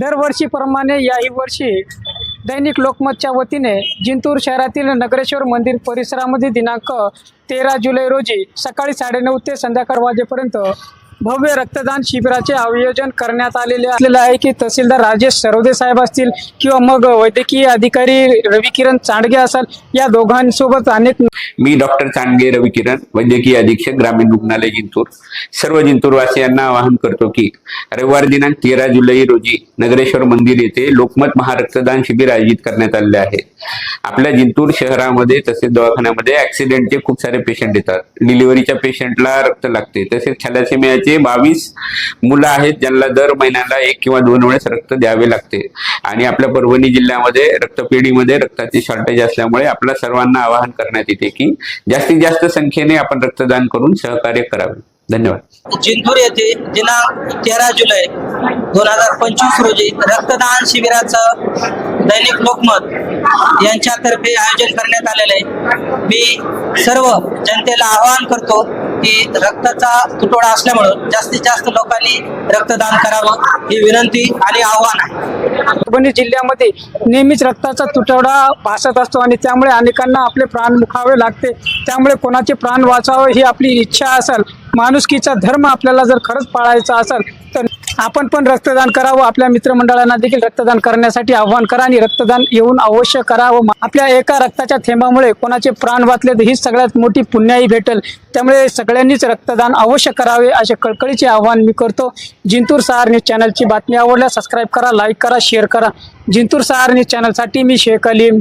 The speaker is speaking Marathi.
दरवर्षीप्रमाणे याही वर्षी दैनिक लोकमतच्या वतीने जिंतूर शहरातील नगरेश्वर मंदिर परिसरामध्ये दिनांक तेरा जुलै रोजी सकाळी साडेनऊ ते संध्याकाळ वाजेपर्यंत भव्य रक्तदान शिबिराचे आयोजन करण्यात आलेले असलेलं आहे की तहसीलदार राजेश सरोदे साहेब असतील किंवा मग वैद्यकीय अधिकारी रविकिरण चांडगे असाल या दोघांसोबत अनेक मी डॉक्टर चांडगे रविकिरण वैद्यकीय अधीक्षक ग्रामीण रुग्णालय जिंतूर. सर्व जिंतूरवासियांना आवाहन करतो की रविवार दिनांक तेरा जुलै रोजी नगरेश्वर मंदिर येथे लोकमत महारक्तदान शिबिर आयोजित करण्यात आलेले आहे. आपल्या जिंतूर शहरामध्ये तसेच दवाखान्यामध्ये ऍक्सिडेंटचे खूप सारे पेशंट येतात. डिलिव्हरीच्या पेशंटला रक्त लागते. तसेच थॅलेसेमियाचे बावीस मुलं आहेत ज्यांना दर महिन्याला एक किंवा दोन वेळेस रक्त द्यावे लागते. आणि आपल्या परभणी जिल्ह्यामध्ये रक्तपेढीमध्ये रक्ताची शॉर्टेज असल्यामुळे आपल्या सर्वांना आवाहन करण्यात येते की जास्तीत जास्त संख्येने आपण रक्तदान करून सहकार्य करावे. धन्यवाद. जिंतूर येथे दिनांक तेरा जुलै दोन हजार पंचवीस रोजी रक्तदान शिबिराचं दैनिक लोकमत यांच्यातर्फे आयोजन करण्यात आलेलं आहे. मी सर्व जनतेला आवाहन करतो की रक्ताचा तुटवडा असल्यामुळं जास्तीत जास्त लोकांनी रक्तदान करावं ही विनंती आणि आव्हान आहे. परभणी जिल्ह्यामध्ये नेहमीच रक्ताचा तुटवडा भासत असतो आणि त्यामुळे अनेकांना आपले प्राण मुखावे लागते. त्यामुळे कोणाचे प्राण वाचावे ही आपली इच्छा असेल माणुसकीचा धर्म आपल्याला जर खरंच पाळायचा असेल तर आपण पण रक्तदान करावं. आपल्या मित्रमंडळांना देखील रक्तदान करण्यासाठी आव्हान करा आणि रक्तदान येऊन अवश्य करावं. आपल्या एका रक्ताच्या थेंबामुळे कोणाचे प्राण वाचले तर ही सगळ्यात मोठी पुण्याही भेटेल. त्यामुळे सगळ्यांनीच रक्तदान अवश्य करावे असे कळकळीचे आव्हान मी करतो. जिंतूर सहार न्यूज चॅनलची बातमी आवडल्यास सबस्क्राईब करा लाईक करा शेअर करा. जिंतूर सहार न्यूज चॅनलसाठी मी शेख अलीम.